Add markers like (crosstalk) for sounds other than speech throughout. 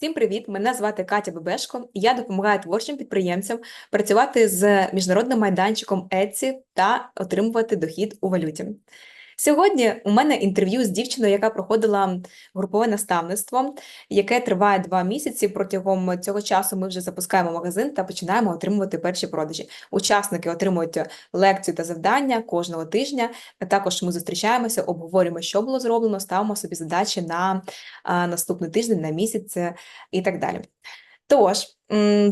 Всім привіт! Мене звати Катя Бебешко, я допомагаю творчим підприємцям працювати з міжнародним майданчиком Etsy та отримувати дохід у валюті. Сьогодні у мене інтерв'ю з дівчиною, яка проходила групове наставництво, яке триває два місяці. Протягом цього часу ми вже запускаємо магазин та починаємо отримувати перші продажі. Учасники отримують лекцію та завдання кожного тижня. Також ми зустрічаємося, обговорюємо, що було зроблено, ставимо собі задачі на наступний тиждень, на місяць е, і так далі. Тож,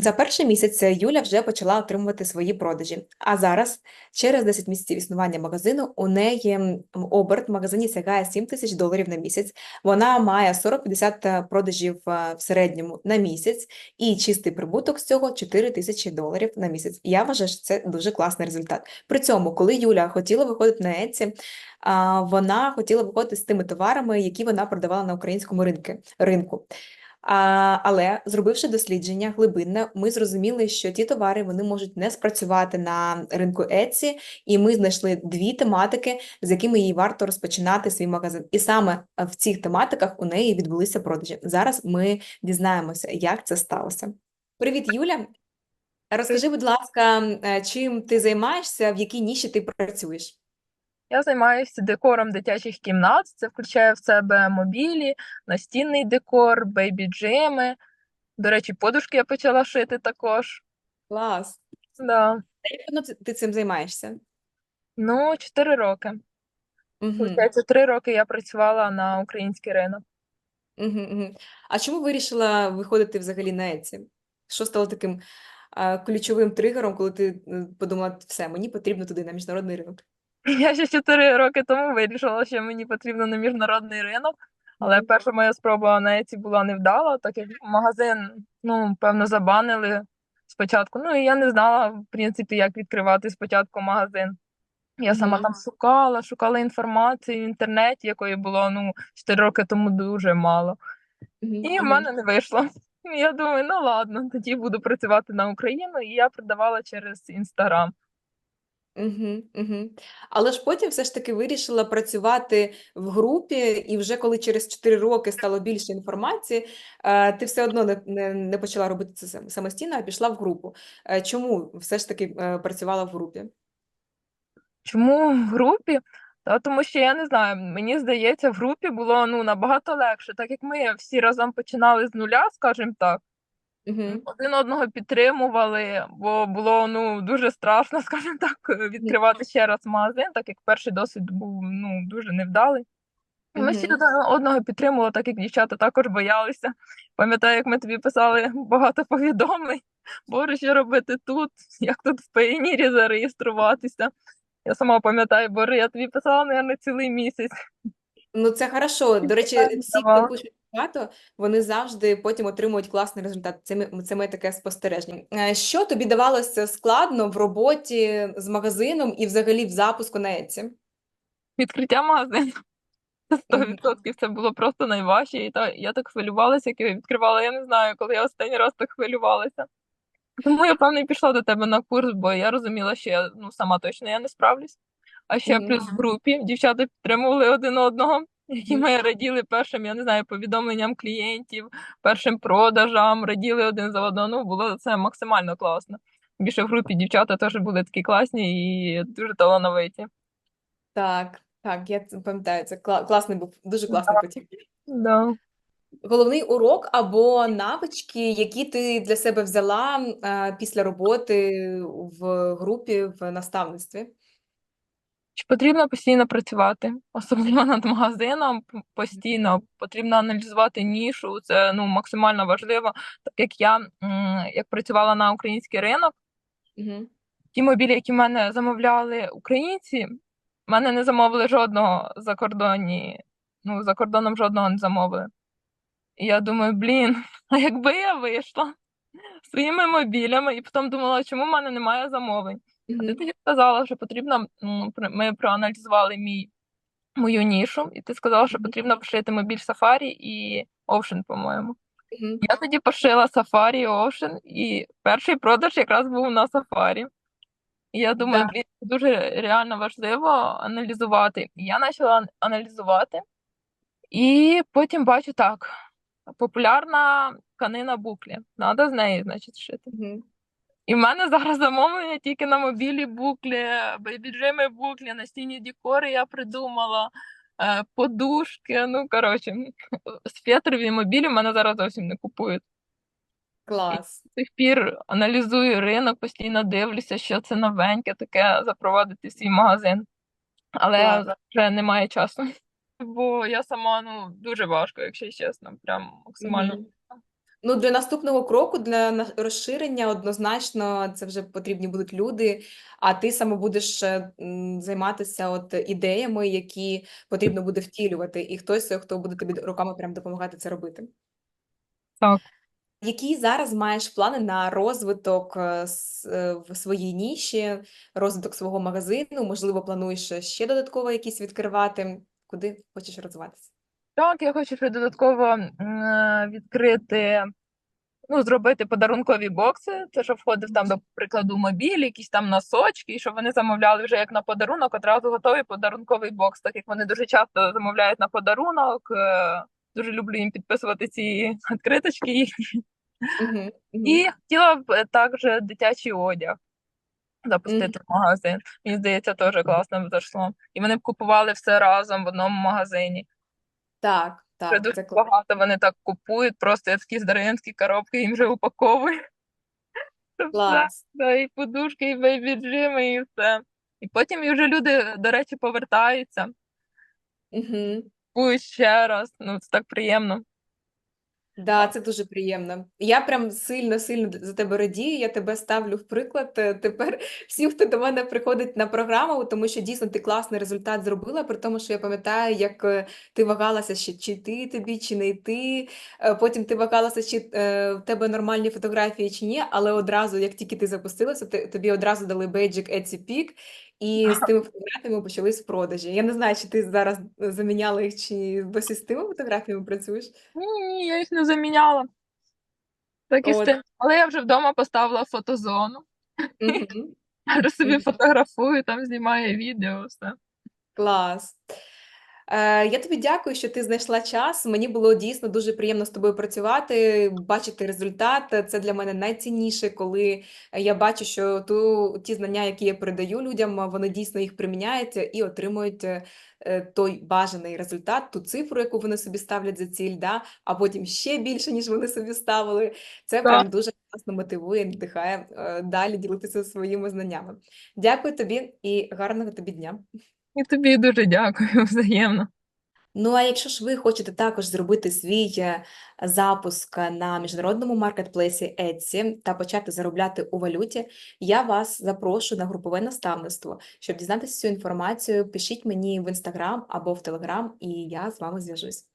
за перший місяць Юля вже почала отримувати свої продажі. А зараз, через 10 місяців існування магазину, у неї оберт в магазині сягає 7 тисяч доларів на місяць. Вона має 40-50 продажів е, в середньому на місяць, і чистий прибуток з цього 4 тисячі доларів на місяць. Я вважаю, що це дуже класний результат. При цьому, коли Юля хотіла виходити на а, вона хотіла виходити з тими товарами, які вона продавала на українському ринку. А, але зробивши дослідження глибинне, ми зрозуміли, що ті товари вони можуть не спрацювати на ринку Etsy, і ми знайшли дві тематики, з якими їй варто розпочинати свій магазин. І саме в цих тематиках у неї відбулися продажі. Зараз ми дізнаємося, як це сталося. Привіт, Юля! Розкажи, будь ласка, е, чим ти займаєшся, в якій ніші ти працюєш? Я займаюся декором дитячих кімнат. Це включає в себе мобілі, настінний декор, бейбі-джеми. До речі, подушки я почала шити також. Клас! Да. Як давно ти- цим займаєшся? Ну, 4 роки. Угу. Получається, 3 роки я працювала на український ринок. Угу, угу. А чому вирішила виходити взагалі на Etsy? Що стало таким а, ключовим тригером, коли ти е, подумала, все, мені потрібно туди на міжнародний ринок? Я ще 4 роки тому вирішила, що мені потрібно на міжнародний ринок, але перша моя спроба на Еці була невдала, так як магазин, ну, певно, забанили спочатку. Ну, і я не знала, в принципі, як відкривати спочатку магазин. Я сама Мгм. там шукала, шукала інформацію в інтернеті, якої було ну 4 роки тому дуже мало. Мгм, І в мене не вийшло. Я думаю, ну ладно, тоді буду працювати на Україну, і я продавала через Інстаграм. Угу, угу. Але ж потім все ж таки вирішила працювати в групі, і вже коли через 4 роки стало більше інформації, е, ти все одно не, не, не почала робити це сам- самостійно, а пішла в групу. Е, Чому все ж таки е, працювала в групі? Чому в групі? Та тому що я не знаю, мені здається, в групі було ну набагато легше, так як ми всі разом починали з нуля, скажімо так. Угу. Один одного підтримували, бо було ну дуже страшно, (laughs) скажімо так, відкривати ще раз магазин, так як перший досвід був ну дуже невдалий. Ми всі один одного підтримували, так як дівчата також боялися. Пам'ятаю, як ми тобі писали багато повідомлень. Боже, що робити тут? Як тут в Payoneer зареєструватися? Я сама пам'ятаю, боже, я тобі писала, мабуть, цілий місяць. Ну, це хорошо. До речі, всі, хто пишуть багато, вони завжди потім отримують класний результат. Це, ми- це моє таке спостереження. Е, Що тобі давалося складно в роботі з магазином і взагалі в запуску на Etsy? Відкриття магазину. Це Мгм. 100% це було просто найважче. І та, я так хвилювалася, як я відкривала. Я не знаю, коли я останній раз так хвилювалася. Тому я, певно, і пішла до тебе на курс, бо я розуміла, що я ну, сама точно я не справлюсь. А ще Мгм. плюс в групі дівчата підтримували один одного, Мгм. ми раділи першим, я не знаю, повідомленням клієнтів, першим продажам, раділи один за одного. Ну, було це максимально класно. Більше в групі дівчата теж були такі класні і дуже талановиті. Так, так, я пам'ятаю, це кла- класний був, дуже класний потік. Да. Головний урок або навички, які ти для себе взяла е, після роботи в групі в наставництві. Чи потрібно постійно працювати, особливо над магазином постійно потрібно аналізувати нішу. Це ну максимально важливо. Так як я як працювала на український ринок, Угу. ті мобілі, які в мене замовляли українці, в мене не замовили жодного за кордоні. Ну за кордоном жодного не замовили. І я думаю, блін, а (laughs) якби я вийшла своїми мобілями, і потім думала, чому в мене немає замовлень. А ти тоді сказала, що потрібно, ми проаналізували мій, мою нішу, і ти сказала, що потрібно пошити мобіль Safari і Ocean, по-моєму. Угу. Я тоді пошила Safari і Ocean, і перший продаж якраз був на Safari. І я думаю, Да. блін, це дуже реально важливо аналізувати. І я почала аналізувати, і потім бачу так. популярна тканина буклі. Надо з неї, значить, шити. Мгм. І в мене зараз замовлення тільки на мобілі буклі, бейбіджими буклі, настінні декори я придумала, е, подушки. Ну, коротше, з фетрові мобілі в мене зараз зовсім не купують. Клас. З тих пір аналізую ринок, постійно дивлюся, що це новеньке, таке запровадити свій магазин. Але Клас. вже немає часу. (laughs) Бо я сама ну дуже важко, якщо чесно, прям максимально. Мгм. Ну, для наступного кроку, для розширення, однозначно, це вже потрібні будуть люди, а ти саме будеш е, займатися от ідеями, які потрібно буде втілювати, і хтось, хто буде тобі руками прям допомагати це робити. Так. Які зараз маєш плани на розвиток е, е, в своїй ніші, розвиток свого магазину? Можливо, плануєш ще додатково якісь відкривати? Куди хочеш розвиватися? Так, я хочу ще додатково відкрити, ну, зробити подарункові бокси. Це що входив там, до прикладу, мобіль, якісь там носочки, і щоб вони замовляли вже як на подарунок, одразу готовий подарунковий бокс, так як вони дуже часто замовляють на подарунок. е, Дуже люблю їм підписувати ці (laughs) відкриточки їхні. І хотіла б е, також дитячий одяг запустити в магазин. Мені здається, теж класно б зайшло. І вони б купували все разом в одному магазині. Так, так. так, дуже це класно. багато вони так купують, просто я такі здаринські коробки їм вже упаковую. (laughs) Все, Клас. да, і подушки, і бейбі-джими, і все. І потім вже люди, до речі, повертаються, Угу. купують ще раз. Ну, це так приємно. Да, це дуже приємно. Я прям сильно-сильно за тебе радію. Я тебе ставлю в приклад. Е, Тепер (laughs) всі, хто до мене приходить на програму, тому що дійсно ти класний результат зробила. При тому, що я пам'ятаю, як е, ти вагалася, ще чи йти тобі, чи не йти. Е, Потім ти вагалася, чи в тебе нормальні фотографії, чи ні. Але одразу, як тільки ти запустилася, ти- тобі одразу дали бейджик Etsy Peak, і з тими фотографіями почались продажі. Я не знаю, чи ти зараз е, заміняла їх, чи досі з тими фотографіями працюєш. Ні, ні, я їх не заміняла. Так і з От. тим. Але я вже вдома поставила фотозону. Мгм. (laughs) Собі Мгм. фотографую, там знімаю відео, все. Клас. Е, я тобі дякую, що ти знайшла час. Мені було дійсно дуже приємно з тобою працювати, бачити результат. Це для мене найцінніше, коли я бачу, що ту, ті знання, які я передаю людям, вони дійсно їх приміняють і отримують е, той бажаний результат, ту цифру, яку вони собі ставлять за ціль, да? а потім ще більше, ніж вони собі ставили. Це Так. прям дуже класно мотивує, надихає е, далі ділитися своїми знаннями. Дякую тобі і гарного тобі дня. І тобі дуже дякую (laughs) взаємно. Ну, а якщо ж ви хочете також зробити свій е, запуск на міжнародному маркетплейсі Etsy та почати заробляти у валюті, я вас запрошую на групове наставництво. Щоб дізнатися цю інформацію, пишіть мені в інстаграм або в телеграм, і я з вами зв'яжусь.